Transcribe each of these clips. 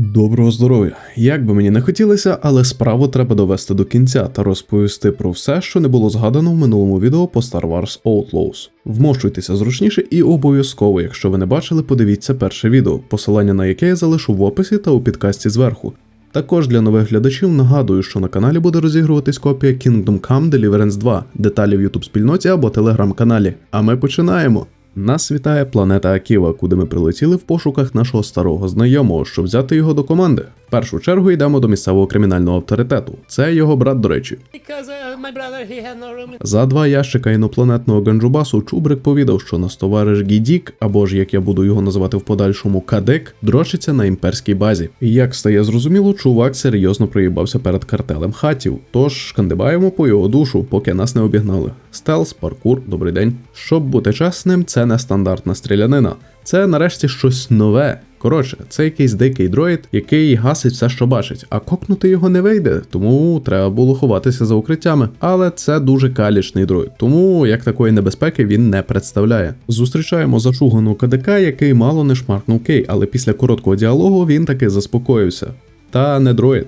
Доброго здоров'я! Як би мені не хотілося, але справу треба довести до кінця та розповісти про все, що не було згадано в минулому відео по Star Wars Outlaws. Вмощуйтеся зручніше і обов'язково, якщо ви не бачили, подивіться перше відео, посилання на яке я залишу в описі та у підкасті зверху. Також для нових глядачів нагадую, що на каналі буде розігруватись копія Kingdom Come Deliverance 2, деталі в YouTube спільноті або телеграм-каналі. А ми починаємо. Нас вітає планета Аківа, куди ми прилетіли в пошуках нашого старого знайомого, щоб взяти його до команди. В першу чергу йдемо до місцевого кримінального авторитету. Це його брат, до речі. Uh, За два ящика інопланетного ганджубасу Чубрик повідав, що наш товариш Гідік, або ж як я буду його називати в подальшому Кадек, дрочиться на імперській базі. І як стає зрозуміло, чувак серйозно проїбався перед картелем хатів. Тож шкандибаємо по його душу, поки нас не обігнали. Стелс, паркур, добрий день. Щоб бути чесним, це не стандартна стрілянина. Це нарешті щось нове. Коротше, це якийсь дикий дроїд, який гасить все, що бачить, а кокнути його не вийде, тому треба було ховатися за укриттями. Але це дуже калічний дроїд, тому як такої небезпеки він не представляє. Зустрічаємо зашугану КДК, який мало не шмаркнув кей, але після короткого діалогу він таки заспокоївся. Та не дроїд.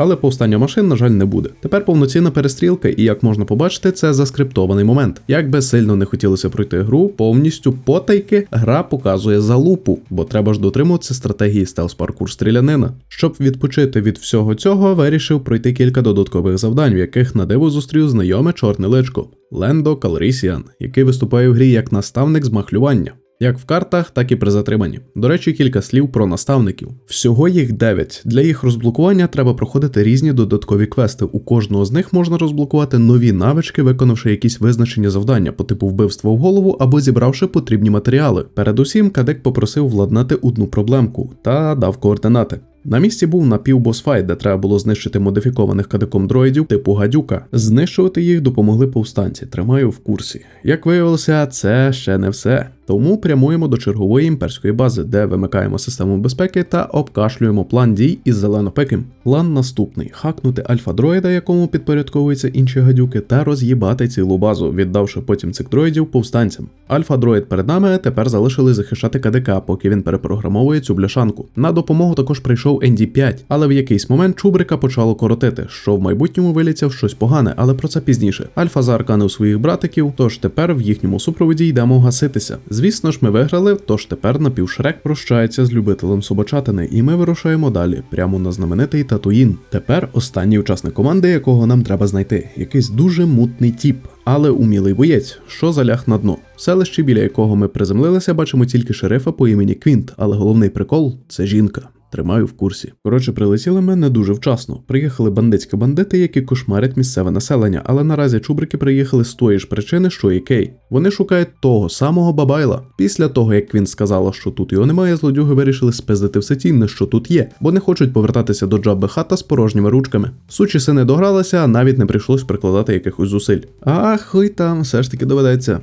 Але повстання машин, на жаль, не буде. Тепер повноцінна перестрілка, і як можна побачити, це заскриптований момент. Як би сильно не хотілося пройти гру, повністю потайки гра показує залупу, бо треба ж дотримуватися стратегії стелс паркур стрілянина. Щоб відпочити від всього цього, вирішив пройти кілька додаткових завдань, в яких на диво зустрів знайоме чорне личко Лендо Калрісіан, який виступає в грі як наставник з махлювання. Як в картах, так і при затриманні. До речі, кілька слів про наставників. Всього їх 9. Для їх розблокування треба проходити різні додаткові квести. У кожного з них можна розблокувати нові навички, виконавши якісь визначені завдання по типу вбивства в голову або зібравши потрібні матеріали. Передусім, кадек попросив владнати одну проблемку та дав координати. На місці був напівбосфайт, де треба було знищити модифікованих кадеком дроїдів типу гадюка. Знищувати їх допомогли повстанці. Тримаю в курсі. Як виявилося, це ще не все. Тому прямуємо до чергової імперської бази, де вимикаємо систему безпеки та обкашлюємо план дій із зеленопеким. План наступний: хакнути альфа-дроїда, якому підпорядковуються інші гадюки, та роз'їбати цілу базу, віддавши потім цих дроїдів повстанцям. Альфа-дроїд перед нами тепер залишили захищати КДК, поки він перепрограмовує цю бляшанку. На допомогу також прийшов ND5, але в якийсь момент Чубрика почало коротити, що в майбутньому виліться в щось погане, але про це пізніше. Альфа заарканив своїх братиків, тож тепер в їхньому супроводі йдемо гаситися. Звісно ж, ми виграли, тож тепер напівшрек прощається з любителем собачатини, і ми вирушаємо далі, прямо на знаменитий Татуїн. Тепер останній учасник команди, якого нам треба знайти, якийсь дуже мутний тіп. Але умілий боєць, що заляг на дно. В селищі, біля якого ми приземлилися, бачимо тільки шерифа по імені Квінт, але головний прикол це жінка. Тримаю в курсі. Коротше, прилетіли ми не дуже вчасно. Приїхали бандитські бандити, які кошмарять місцеве населення, але наразі чубрики приїхали з тої ж причини, що і Кей. Вони шукають того самого Бабайла. Після того, як він сказала, що тут його немає, злодюги вирішили спиздити все цінне, що тут є, бо не хочуть повертатися до Джабби хата з порожніми ручками. Сучі сини догралися, а навіть не прийшлось прикладати якихось зусиль. А хуй там, все ж таки доведеться.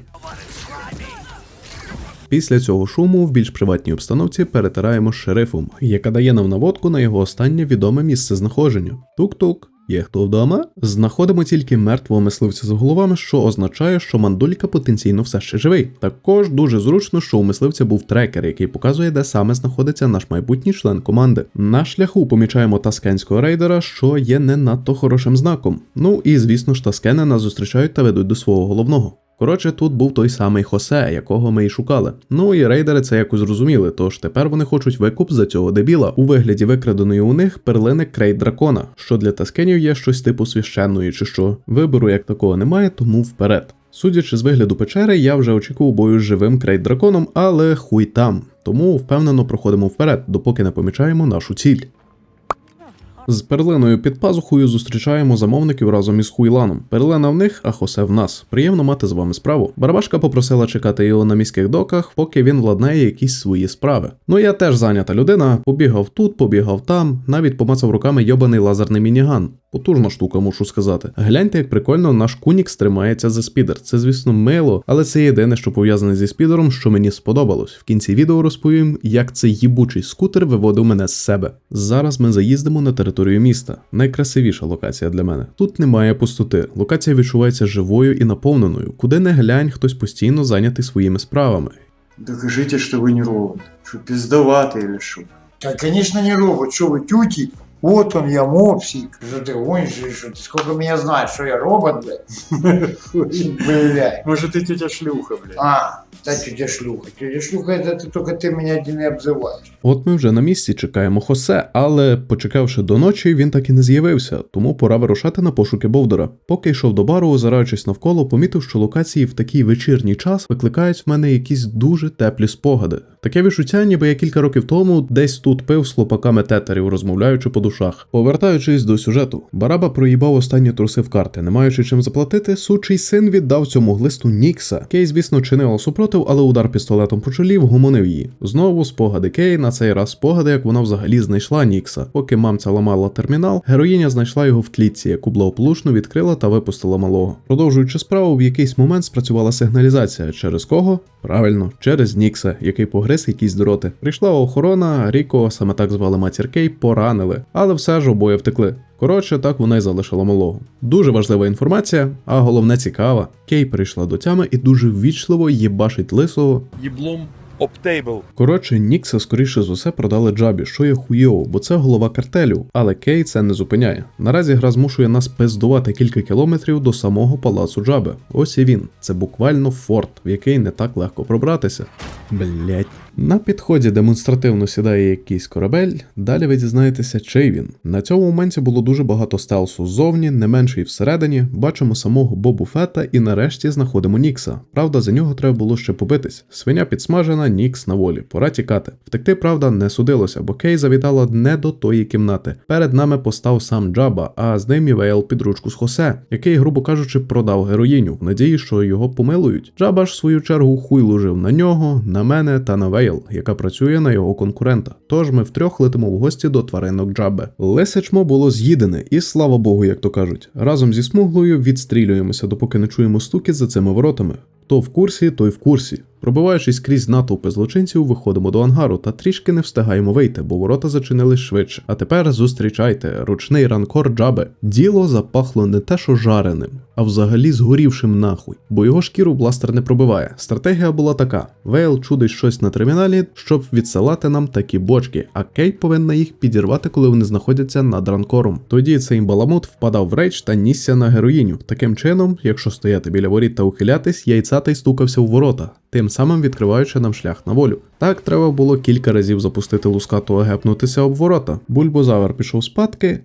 Після цього шуму в більш приватній обстановці перетираємо з шерифом, яка дає нам наводку на його останнє відоме місце знаходження. Тук-тук. Є хто вдома? Знаходимо тільки мертвого мисливця з головами, що означає, що мандулька потенційно все ще живий. Також дуже зручно, що у мисливця був трекер, який показує, де саме знаходиться наш майбутній член команди. На шляху помічаємо таскенського рейдера, що є не надто хорошим знаком. Ну і звісно ж, таскени нас зустрічають та ведуть до свого головного. Коротше, тут був той самий Хосе, якого ми й шукали. Ну і рейдери це якось зрозуміли, тож тепер вони хочуть викуп за цього дебіла у вигляді викраденої у них перлини крейт дракона, що для таскенів є щось типу священної чи що. Вибору як такого немає, тому вперед. Судячи з вигляду печери, я вже очікував бою з живим крейт драконом, але хуй там. Тому впевнено проходимо вперед, допоки не помічаємо нашу ціль. З перлиною під пазухою зустрічаємо замовників разом із Хуйланом. Перлина в них, а Хосе в нас. Приємно мати з вами справу. Барабашка попросила чекати його на міських доках, поки він владнає якісь свої справи. Ну я теж зайнята людина, побігав тут, побігав там, навіть помацав руками йобаний лазерний мініган. Потужна штука, мушу сказати. Гляньте, як прикольно наш Кунікс тримається за спідер. Це, звісно, мило, але це єдине, що пов'язане зі спідером, що мені сподобалось. В кінці відео розповім, як цей їбучий скутер виводив мене з себе. Зараз ми заїздимо на територію міста. Найкрасивіша локація для мене. Тут немає пустоти. Локація відчувається живою і наповненою. Куди не глянь, хтось постійно зайнятий своїми справами. Докажите, что вы не робот. Что, пиздоватый или что? Да, конечно, не робот. Что вы, тюки? Вот он, я мопсик. Что ты гонишь, или что ты? Сколько меня знаешь, что я робот, блядь? Блядь. Может, и тетя шлюха, блядь. А, да, тетя шлюха. Тетя шлюха, это ты, только ты меня один и обзываешь. От ми вже на місці чекаємо Хосе, але почекавши до ночі, він так і не з'явився, тому пора вирушати на пошуки Бовдора. Поки йшов до бару, озираючись навколо, помітив, що локації в такий вечірній час викликають в мене якісь дуже теплі спогади. Таке відчуття, ніби я кілька років тому десь тут пив з хлопаками тетерів, розмовляючи по душах. Повертаючись до сюжету, Бараба проїбав останні труси в карти, не маючи чим заплатити, сучий син віддав цьому глисту Нікса. Кей, звісно, чинила супротив, але удар пістолетом по чолі вгомонив її. Знову спогади Кей, на цей раз спогади, як вона взагалі знайшла Нікса. Поки мамця ламала термінал, героїня знайшла його в клітці, яку благополучно відкрила та випустила малого. Продовжуючи справу, в якийсь момент спрацювала сигналізація. Через кого? Правильно, через Нікса, який погриз якісь дроти. Прийшла охорона, Ріко, саме так звали матір Кей, поранили, але все ж обоє втекли. Коротше, так вона й залишила малого. Дуже важлива інформація, а головне цікава. Кей прийшла до тями і дуже ввічливо їбашить лисого. їблом об тейбл. Коротше, Нікса скоріше за все продали Джабі, що є хуйово, бо це голова картелю. Але Кей це не зупиняє. Наразі гра змушує нас пиздувати кілька кілометрів до самого палацу Джаби. Ось і він. Це буквально форт, в який не так легко пробратися. Блять. На підході демонстративно сідає якийсь корабель, далі ви дізнаєтеся, чий він. На цьому моменті було дуже багато стелсу ззовні, не менше і всередині. Бачимо самого Бобу Фета і нарешті знаходимо Нікса. Правда, за нього треба було ще побитись. Свиня підсмажена, Нікс на волі. Пора тікати. Втекти, правда, не судилося, бо Кей завітала не до тої кімнати. Перед нами постав сам Джаба, а з ним і Вейл під ручку з Хосе, який, грубо кажучи, продав героїню в надії, що його помилують. Джаба ж в свою чергу хуй лужив на нього, на мене та на Вейл, яка працює на його конкурента. Тож ми втрьох летимо в гості до тваринок Джабе. Лесячмо було з'їдене, і слава Богу, як то кажуть. Разом зі смуглою відстрілюємося, допоки не чуємо стукіт за цими воротами. Хто в курсі, той в курсі. Пробиваючись крізь натовпи злочинців, виходимо до ангару та трішки не встигаємо вийти, бо ворота зачинились швидше. А тепер зустрічайте ручний ранкор джаби. Діло запахло не те, що жареним, а взагалі згорівшим нахуй, бо його шкіру бластер не пробиває. Стратегія була така: Вейл чудить щось на терміналі, щоб відсилати нам такі бочки, а Кейт повинна їх підірвати, коли вони знаходяться над ранкором. Тоді цей баламут впадав в рейдж та нісся на героїню. Таким чином, якщо стояти біля воріт та ухилятись, яйцатий стукався в ворота. Тим самим відкриваючи нам шлях на волю. Так треба було кілька разів запустити лускату, а гепнутися об ворота. Бульбозавр пішов спадки.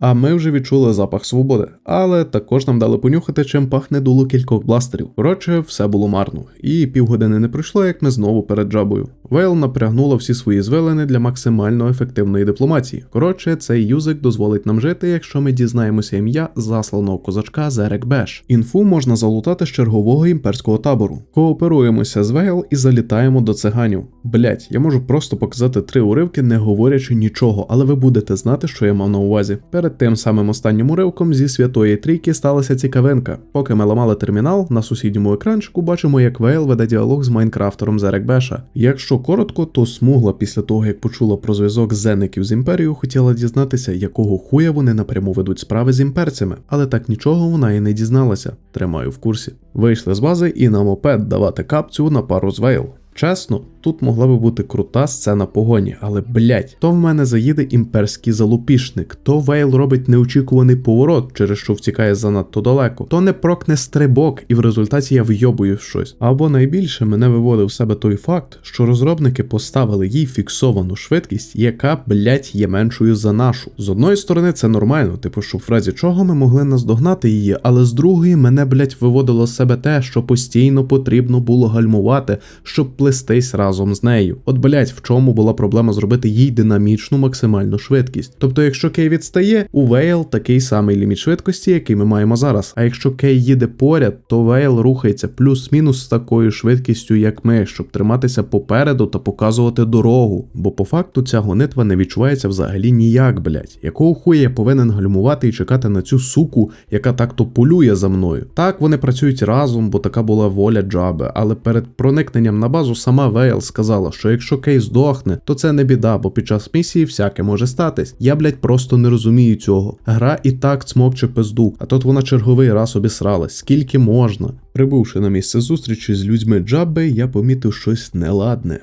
А ми вже відчули запах свободи, але також нам дали понюхати, чим пахне дуло кількох бластерів. Коротше, все було марно, і півгодини не пройшло, як ми знову перед джабою. Вейл напрягнула всі свої звелини для максимально ефективної дипломатії. Коротше, цей юзик дозволить нам жити, якщо ми дізнаємося ім'я засланого козачка Зерек Беш. Інфу можна залутати з чергового імперського табору. Кооперуємося з Вейл і залітаємо до циганів. Блять, я можу просто показати три уривки, не говорячи нічого, але ви будете знати, що я мав на увазі. Перед тим самим останнім уривком зі святої трійки сталася цікавинка. Поки ми ламали термінал, на сусідньому екранчику бачимо, як Вейл веде діалог з Майнкрафтером Зерек Беша. Якщо коротко, то смугла після того, як почула про зв'язок зенників з імперією, хотіла дізнатися, якого хуя вони напряму ведуть справи з імперцями, але так нічого вона і не дізналася. Тримаю в курсі. Вийшли з бази і на мопед давати капцю на пару з Вейл. Чесно, тут могла би бути крута сцена погоні, але блять, то в мене заїде імперський залупішник, то Вейл робить неочікуваний поворот, через що втікає занадто далеко, то не прокне стрибок, і в результаті я вйобую щось. Або найбільше мене виводив себе той факт, що розробники поставили їй фіксовану швидкість, яка, блять, є меншою за нашу. З одної сторони, це нормально, типу, що в разі чого ми могли наздогнати її, але з другої мене, блять, виводило себе те, що постійно потрібно було гальмувати, щоб плестись разом з нею. От блять, в чому була проблема зробити їй динамічну максимальну швидкість. Тобто, якщо Кей відстає, у Вейл такий самий ліміт швидкості, який ми маємо зараз. А якщо Кей їде поряд, то Вейл рухається плюс-мінус з такою швидкістю, як ми, щоб триматися попереду та показувати дорогу. Бо по факту ця гонитва не відчувається взагалі ніяк, блять. Якого хуя я повинен гальмувати і чекати на цю суку, яка так-то полює за мною. Так, вони працюють разом, бо така була воля Джаби, але перед проникненням на базу сама Вейл сказала, що якщо Кей здохне, то це не біда, бо під час місії всяке може статись. Я, блядь, просто не розумію цього. Гра і так цмокче пизду, а тут вона черговий раз обісралась. Скільки можна? Прибувши на місце зустрічі з людьми Джабби, я помітив щось неладне.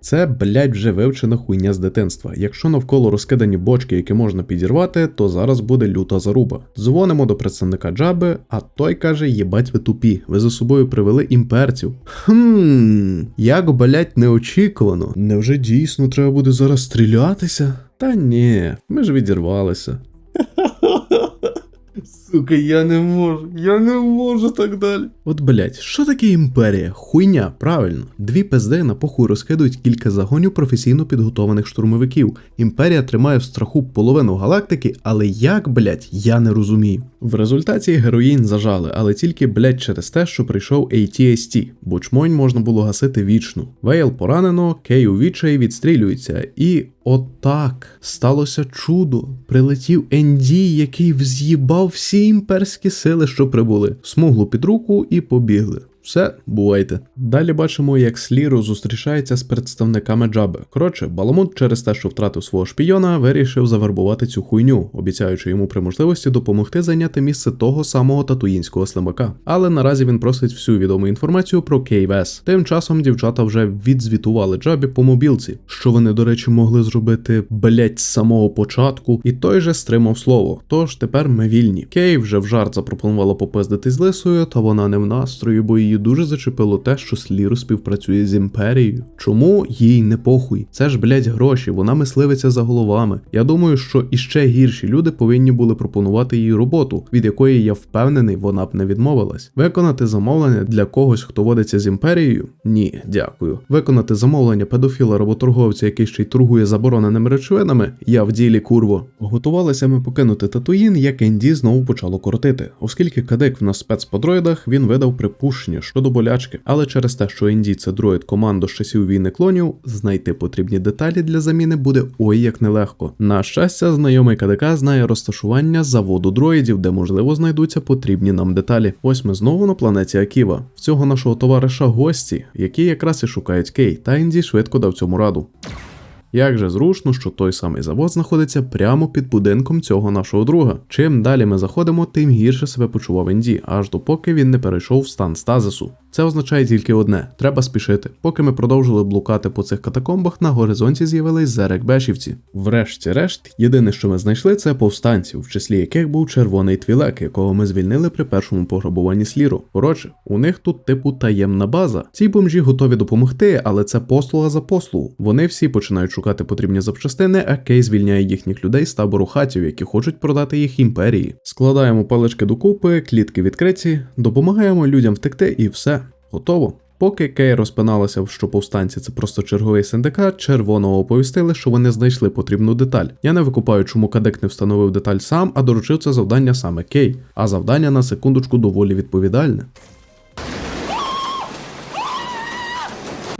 Це, блядь, вже вивчена хуйня з дитинства. Якщо навколо розкидані бочки, які можна підірвати, то зараз буде люта заруба. Дзвонимо до представника Джаби, а той каже: єбать ви тупі, ви за собою привели імперців. Хм, як, блядь, неочікувано. Невже дійсно треба буде зараз стрілятися? Та ні, ми ж відірвалися. Сука, я не можу, я не можу так далі. От блять, що таке імперія? Хуйня, правильно. Дві пизди на похуй розкидують кілька загонів професійно підготованих штурмовиків. Імперія тримає в страху половину галактики, але як, блять, я не розумію. В результаті героїнь зажали, але тільки, блять, через те, що прийшов ATST, бо чмонь можна було гасити вічну. Вейл поранено, Кей у відчаї відстрілюється, і отак сталося чудо. Прилетів Енді, який вз'їбав всі імперські сили, що прибули, смуглу під руку і побігли. Все, бувайте. Далі бачимо, як Сліро зустрічається з представниками Джаби. Коротше, Баламут через те, що втратив свого шпійона, вирішив завербувати цю хуйню, обіцяючи йому при можливості допомогти зайняти місце того самого татуїнського слимака. Але наразі він просить всю відому інформацію про Кейвес. Тим часом дівчата вже відзвітували Джабі по мобілці, що вони, до речі, могли зробити блять з самого початку, і той же стримав слово. Тож тепер ми вільні. Кей вже в жарт запропонувала попиздити з лисою, та вона не в настрої, бо її дуже зачепило те, що Сліру співпрацює з імперією. Чому їй не похуй? Це ж блять гроші, вона мисливиться за головами. Я думаю, що іще гірші люди повинні були пропонувати їй роботу, від якої я впевнений, вона б не відмовилась. Виконати замовлення для когось, хто водиться з імперією? Ні, дякую. Виконати замовлення педофіла работорговця, який ще й торгує забороненими речовинами, я в ділі курво. Готувалися ми покинути Татуїн, як Енді знову почало коротити, оскільки кадик в нас спец по дроїдах, він видав припущення щодо болячки, але через те, що Енді це дроїд командо з часів війни клонів, знайти потрібні деталі для заміни буде ой як нелегко. На щастя, знайомий КДК знає розташування заводу дроїдів, де можливо знайдуться потрібні нам деталі. Ось ми знову на планеті Аківа. В цього нашого товариша гості, які якраз і шукають Кей, та Енді швидко дав цьому раду. Як же зручно, що той самий завод знаходиться прямо під будинком цього нашого друга. Чим далі ми заходимо, тим гірше себе почував Інді, аж допоки він не перейшов в стан стазису. Це означає тільки одне: треба спішити. Поки ми продовжили блукати по цих катакомбах, на горизонті з'явились зерекбешівці. Врешті-решт, єдине, що ми знайшли, це повстанців, в числі яких був червоний твілек, якого ми звільнили при першому пограбуванні сліру. Коротше, у них тут типу таємна база. Ці бомжі готові допомогти, але це послуга за послугу. Вони всі починають шукати потрібні запчастини, а Кей звільняє їхніх людей з табору хатів, які хочуть продати їх імперії. Складаємо палички докупи, клітки відкриті, допомагаємо людям втекти і все. Готово. Поки Кей розпиналася, що повстанці це просто черговий синдикат, червоного оповістили, що вони знайшли потрібну деталь. Я не викупаю, чому кадек не встановив деталь сам, а доручив це завдання саме Кей. А завдання на секундочку доволі відповідальне.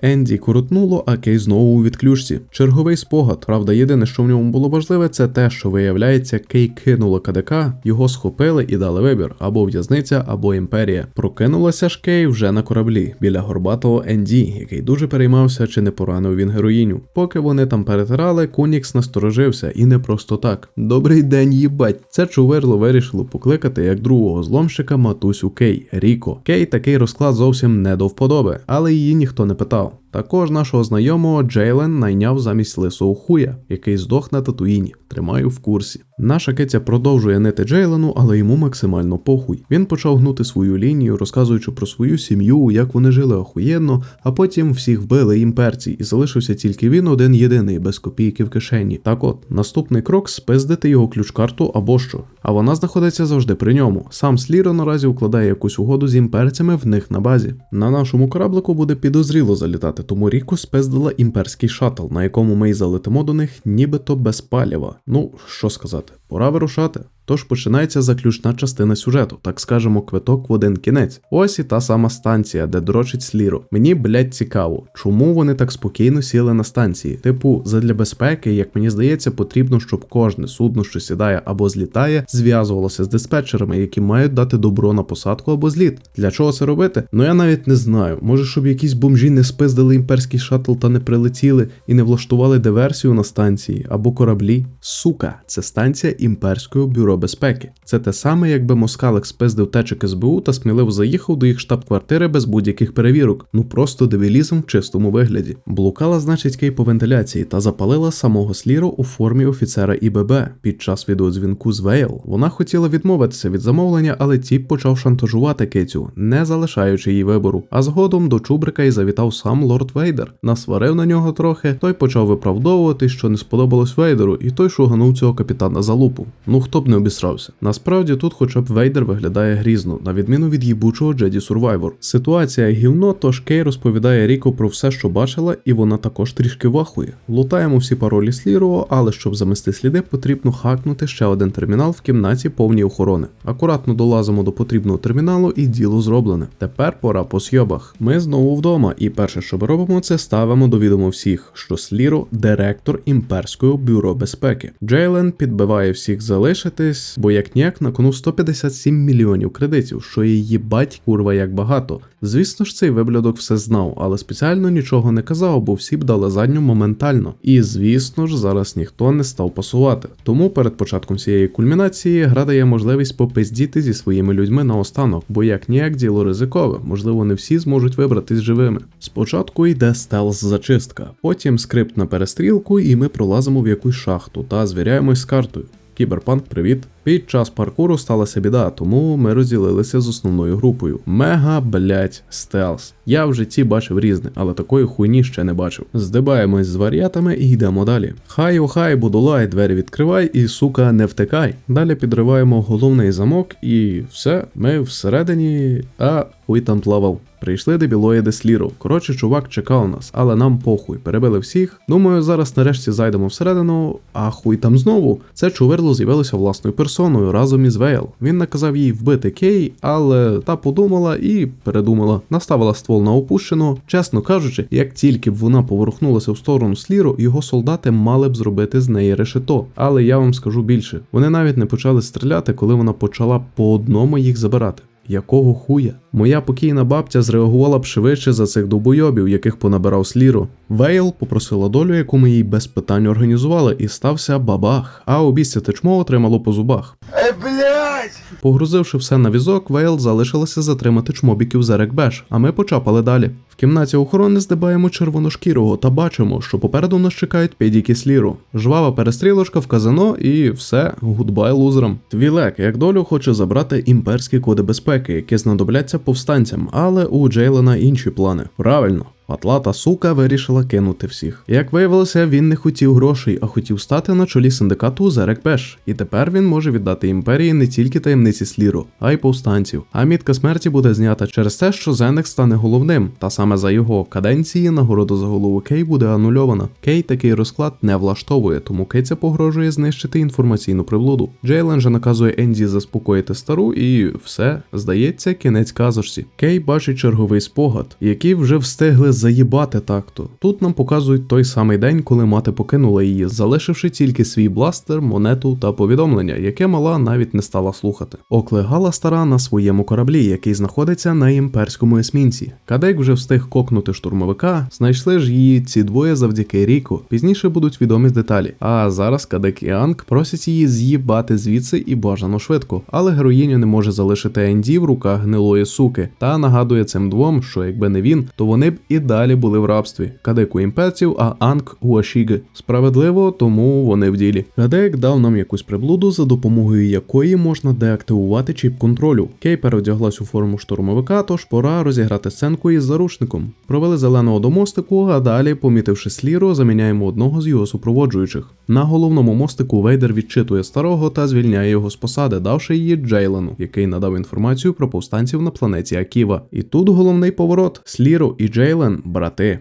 Енді крутнуло, а Кей знову у відключці. Черговий спогад. Правда, єдине, що в ньому було важливе, це те, що виявляється, Кей кинула КДК, його схопили і дали вибір або в'язниця, або імперія. Прокинулася ж Кей вже на кораблі біля горбатого Енді, який дуже переймався, чи не поранив він героїню. Поки вони там перетирали, Кунікс насторожився і не просто так. Добрий день, їбать. Це чуверло вирішило покликати як другого зломщика матусю Кей Ріко. Кей такий розклад зовсім не до вподоби, але її ніхто не питав. Ciao. Також нашого знайомого Джейлен найняв замість лисого хуя, який здох на татуїні. Тримаю в курсі. Наша киця продовжує нити Джейлену, але йому максимально похуй. Він почав гнути свою лінію, розказуючи про свою сім'ю, як вони жили охуєнно, а потім всіх вбили імперці, і залишився тільки він один єдиний, без копійки в кишені. Так от, наступний крок спиздити його ключ-карту або що. А вона знаходиться завжди при ньому. Сам Сліро наразі укладає якусь угоду з імперцями в них на базі. На нашому кораблику буде підозріло залітати, тому Ріко спиздила імперський шатл, на якому ми й залетимо до них нібито без паліва. Ну, що сказати, пора вирушати. Тож починається заключна частина сюжету, так скажемо, квиток в один кінець. Ось і та сама станція, де дрочить Сліро. Мені, блядь, цікаво, чому вони так спокійно сіли на станції. Типу, задля безпеки, як мені здається, потрібно, щоб кожне судно, що сідає або злітає, зв'язувалося з диспетчерами, які мають дати добро на посадку або зліт. Для чого це робити? Ну я навіть не знаю. Може, щоб якісь бомжі не спиздили імперський шаттл та не прилетіли і не влаштували диверсію на станції або кораблі. Сука, це станція імперського бюро безпеки. Це те саме, якби Москалик спиздив течик СБУ та сміливо заїхав до їх штаб-квартири без будь-яких перевірок. Ну просто дебілізм в чистому вигляді. Блукала, значить, кей по вентиляції та запалила самого Сліро у формі офіцера ІББ. Під час відеодзвінку з Вейл вона хотіла відмовитися від замовлення, але тіп почав шантажувати Китю, не залишаючи їй вибору. А згодом до Чубрика і завітав сам лорд Вейдер. Насварив на нього трохи, той почав виправдовувати, що не сподобалось Вейдеру, і той шуганув цього капітана за лупу. Ну хто б не обісрався. Насправді тут, хоча б Вейдер виглядає грізно, на відміну від їбучого Джеді Сурвайвор. Ситуація гівно, тож Кей розповідає Ріко про все, що бачила, і вона також трішки вахує. Лутаємо всі паролі Сліро, але щоб замести сліди, потрібно хакнути ще один термінал в кімнаті повній охорони. Акуратно долазимо до потрібного терміналу, і діло зроблене. Тепер пора по сйобах. Ми знову вдома, і перше, що ми робимо, це ставимо до відомо всіх, що Сліро директор імперського бюро безпеки. Джейлен підбиває всіх залишитись, бо як ніяк на кону 157 мільйонів кредитів, що і їбать курва як багато. Звісно ж, цей виблядок все знав, але спеціально нічого не казав, бо всі б дали задню моментально. І звісно ж, зараз ніхто не став пасувати. Тому перед початком цієї кульмінації гра дає можливість попиздіти зі своїми людьми наостанок, бо як ніяк діло ризикове, можливо, не всі зможуть вибратись живими. Спочатку йде стелс зачистка, потім скрипт на перестрілку, і ми пролазимо в якусь шахту та звіряємось з картою. Кіберпанк, привіт. Під час паркуру сталася біда, тому ми розділилися з основною групою. Мега блять стелс. Я в житті бачив різне, але такої хуйні ще не бачив. Здибаємось з варіатами і йдемо далі. Хай охай, будулай, двері відкривай і сука не втекай. Далі підриваємо головний замок і все, ми всередині, а хуй там плавав. Прийшли дебілоїди сліру. Коротше, чувак чекав нас, але нам похуй, перебили всіх. Думаю, зараз нарешті зайдемо всередину, а хуй там знову. Це чуверло з'явилося власною персоною разом із Вейл. Він наказав їй вбити Кей, але та подумала і передумала. Наставила ствол на опущеного. Чесно кажучи, як тільки б вона поворухнулася в сторону сліру, його солдати мали б зробити з неї решето. Але я вам скажу більше: вони навіть не почали стріляти, коли вона почала по одному їх забирати. Якого хуя? Моя покійна бабця зреагувала б швидше за цих довбойобів, яких понабирав сліру. Вейл попросила долю, яку ми їй без питань організували, і стався бабах. А обіця течмо отримало по зубах. Е, блядь! Погрузивши все на візок, Вейл залишилася затримати чмобіків за рекбеш, а ми почапали далі. В кімнаті охорони здибаємо червоношкірого та бачимо, що попереду нас чекають підіки сліру. Жвава перестрілочка в казино і все, гудбай лузерам. Твілек, як долю, хоче забрати імперські коди безпеки, які знадобляться повстанцям, але у Джейлена інші плани. Правильно. Патлата сука вирішила кинути всіх. Як виявилося, він не хотів грошей, а хотів стати на чолі синдикату Зерек Беш. І тепер він може віддати імперії не тільки таємниці Сліру, а й повстанців. А мітка смерті буде знята через те, що Зенек стане головним, та саме за його каденції нагорода за голову Кей буде анульована. Кей такий розклад не влаштовує, тому Кейця погрожує знищити інформаційну приблуду. Джейлен же наказує Енді заспокоїти стару, і все, здається, кінець казочці. Кей бачить черговий спогад, який вже встигли заїбати так-то. Тут нам показують той самий день, коли мати покинула її, залишивши тільки свій бластер, монету та повідомлення, яке мала навіть не стала слухати. Оклигала стара на своєму кораблі, який знаходиться на імперському есмінці. Кадек вже встиг кокнути штурмовика, знайшли ж її ці двоє завдяки Ріку. Пізніше будуть відомі деталі. А зараз Кадек і Анг просять її з'їбати звідси і бажано швидко. Але героїня не може залишити Енді в руках гнилої суки та нагадує цим двом, що якби не він, то вони б і далі були в рабстві. Кадек у імперців, а Анг Ашіги. Справедливо, тому вони в ділі. Кадек дав нам якусь приблуду, за допомогою якої можна деактивувати чіп контролю. Кей переодяглась у форму штурмовика, тож пора розіграти сценку із заручником. Провели зеленого до мостику, а далі, помітивши сліру, заміняємо одного з його супроводжуючих. На головному мостику Вейдер відчитує старого та звільняє його з посади, давши її Джейлену, який надав інформацію про повстанців на планеті Аківа. І тут головний поворот: Сліру і Джейлен брати.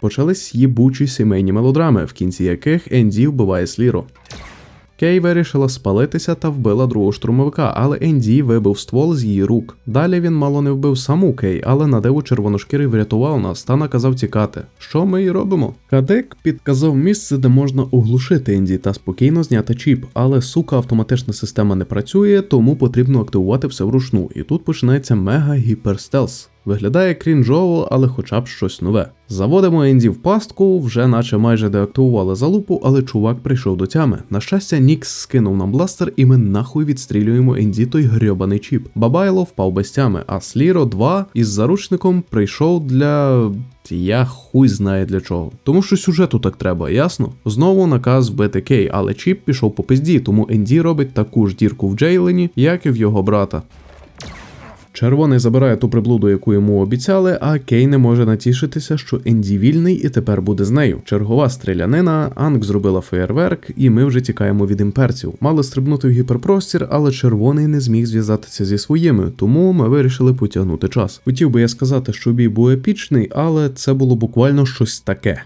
Почались їбучі сімейні мелодрами, в кінці яких Енді вбиває Сліро. Кей вирішила спалитися та вбила другого штурмовика, але Енді вибив ствол з її рук. Далі він мало не вбив саму Кей, але на диво червоношкірий врятував нас та наказав тікати. Що ми і робимо? Кадек підказав місце, де можна оглушити Енді та спокійно зняти чіп, але сука автоматична система не працює, тому потрібно активувати все вручну. І тут починається мега гіперстелс. Виглядає крінжово, але хоча б щось нове. Заводимо Енді в пастку, вже наче майже деактивували залупу, але чувак прийшов до тями. На щастя, Нікс скинув нам бластер, і ми нахуй відстрілюємо Енді той грьобаний чіп. Бабайло впав без тями, а Сліро 2 із заручником прийшов для. Я хуй знає для чого. Тому що сюжету так треба, ясно? Знову наказ вбити Кей, але Чіп пішов по пизді, тому Енді робить таку ж дірку в Джейлені, як і в його брата. Червоний забирає ту приблуду, яку йому обіцяли, а Кей не може натішитися, що Енді вільний і тепер буде з нею. Чергова стрілянина, Анг зробила феєрверк, і ми вже тікаємо від імперців. Мали стрибнути в гіперпростір, але червоний не зміг зв'язатися зі своїми, тому ми вирішили потягнути час. Хотів би я сказати, що бій був епічний, але це було буквально щось таке.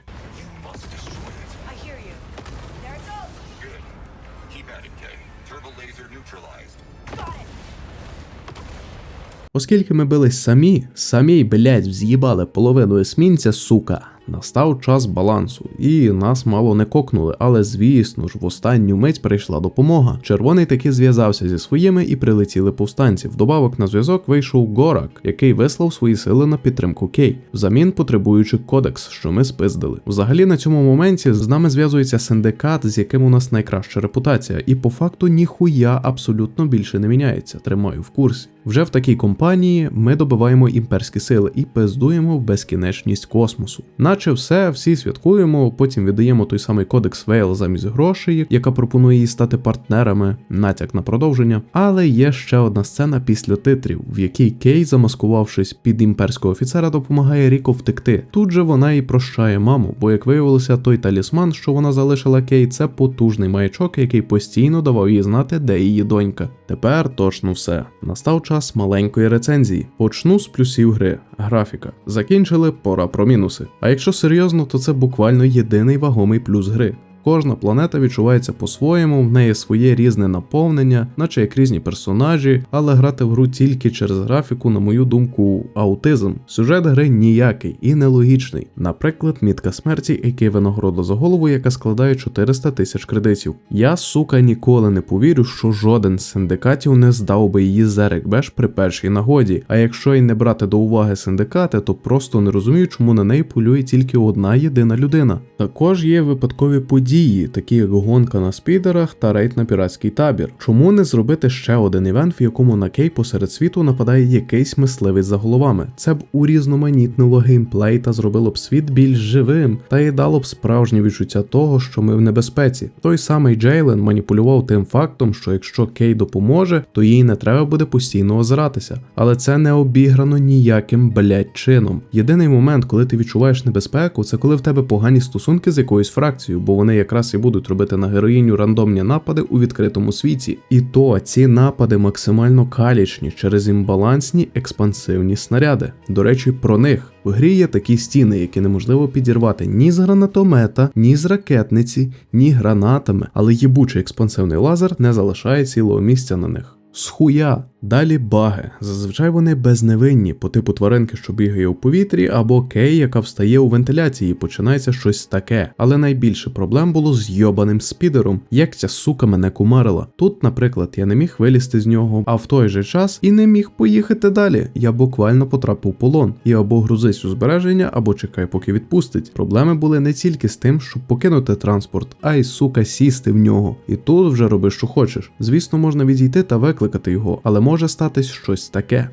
Оскільки ми бились самі, самі, блять, вз'їбали половину есмінця, сука. Настав час балансу, і нас мало не кокнули, але звісно ж, в останню мить прийшла допомога. Червоний таки зв'язався зі своїми і прилетіли повстанці. Вдобавок на зв'язок вийшов Горак, який вислав свої сили на підтримку Кей, взамін потребуючи кодекс, що ми спиздили. Взагалі на цьому моменті з нами зв'язується синдикат, з яким у нас найкраща репутація, і по факту ніхуя абсолютно більше не міняється. Тримаю в курсі. Вже в такій компанії ми добиваємо імперські сили і пиздуємо в безкінечність космосу. Наче все, всі святкуємо, потім віддаємо той самий кодекс Вейл замість грошей, яка пропонує їй стати партнерами, натяк на продовження. Але є ще одна сцена після титрів, в якій Кей, замаскувавшись під імперського офіцера, допомагає Ріко втекти. Тут же вона і прощає маму, бо як виявилося, той талісман, що вона залишила Кей, це потужний маячок, який постійно давав їй знати, де її донька. Тепер точно все. Настав час маленької рецензії. Почну з плюсів гри. Графіка. Закінчили, пора про мінуси. А якщо серйозно, то це буквально єдиний вагомий плюс гри. Кожна планета відчувається по-своєму, в неї своє різне наповнення, наче як різні персонажі, але грати в гру тільки через графіку, на мою думку, аутизм. Сюжет гри ніякий і нелогічний. Наприклад, мітка смерті, який винагорода за голову, яка складає 400 тисяч кредитів. Я, сука, ніколи не повірю, що жоден з синдикатів не здав би її за рекбеш при першій нагоді. А якщо й не брати до уваги синдикати, то просто не розумію, чому на неї полює тільки одна єдина людина. Також є випадкові події, такі як гонка на спідерах та рейд на піратський табір. Чому не зробити ще один івент, в якому на Кей посеред світу нападає якийсь мисливець за головами? Це б урізноманітнило геймплей та зробило б світ більш живим, та й дало б справжнє відчуття того, що ми в небезпеці. Той самий Джейлен маніпулював тим фактом, що якщо Кей допоможе, то їй не треба буде постійно озиратися. Але це не обіграно ніяким блять чином. Єдиний момент, коли ти відчуваєш небезпеку, це коли в тебе погані стосунки з якоюсь фракцією, бо вони якраз і будуть робити на героїню рандомні напади у відкритому світі. І то ці напади максимально калічні через імбалансні експансивні снаряди. До речі, про них. В грі є такі стіни, які неможливо підірвати ні з гранатомета, ні з ракетниці, ні гранатами, але їбучий експансивний лазер не залишає цілого місця на них. Схуя. Далі баги. Зазвичай вони безневинні, по типу тваринки, що бігає у повітрі, або кей, яка встає у вентиляції, і починається щось таке. Але найбільше проблем було з йобаним спідером, як ця сука мене кумарила. Тут, наприклад, я не міг вилізти з нього, а в той же час і не міг поїхати далі. Я буквально потрапив у полон. І або грузись у збереження, або чекай, поки відпустить. Проблеми були не тільки з тим, щоб покинути транспорт, а й сука сісти в нього. І тут вже роби, що хочеш. Звісно, можна відійти та викликати його, але може статись щось таке.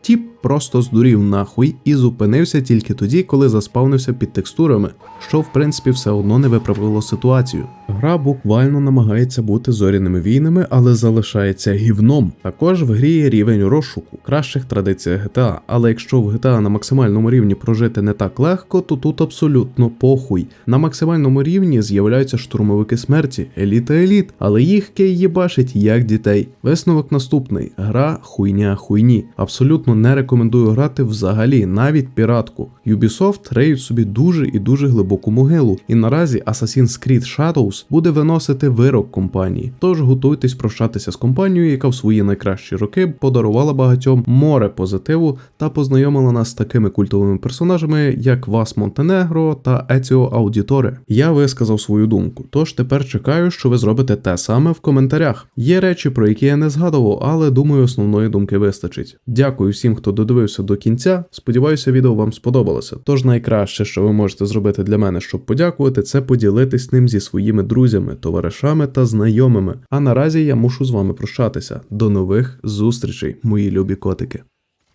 Тіп просто здурів нахуй і зупинився тільки тоді, коли заспавнився під текстурами, що в принципі все одно не виправило ситуацію. Гра буквально намагається бути зоряними війнами, але залишається гівном. Також в грі є рівень розшуку, кращих традиціях GTA, але якщо в GTA на максимальному рівні прожити не так легко, то тут абсолютно похуй. На максимальному рівні з'являються штурмовики смерті, еліта еліт, але їх кей їбашить як дітей. Висновок наступний: гра хуйня хуйні. Абсолютно не рекомендую грати взагалі, навіть піратку. Ubisoft риють собі дуже і дуже глибоку могилу, і наразі Assassin's Creed Shadows буде виносити вирок компанії. Тож готуйтесь прощатися з компанією, яка в свої найкращі роки подарувала багатьом море позитиву та познайомила нас з такими культовими персонажами, як Вас Монтенегро та Еціо Аудіторе. Я висказав свою думку, тож тепер чекаю, що ви зробите те саме в коментарях. Є речі, про які я не згадував, але думаю, основної думки вистачить. Дякую всім, хто додивився до кінця. Сподіваюся, відео вам сподобалося. Тож найкраще, що ви можете зробити для мене, щоб подякувати, це поділитись ним зі своїми друзями, товаришами та знайомими. А наразі я мушу з вами прощатися. До нових зустрічей, мої любі котики.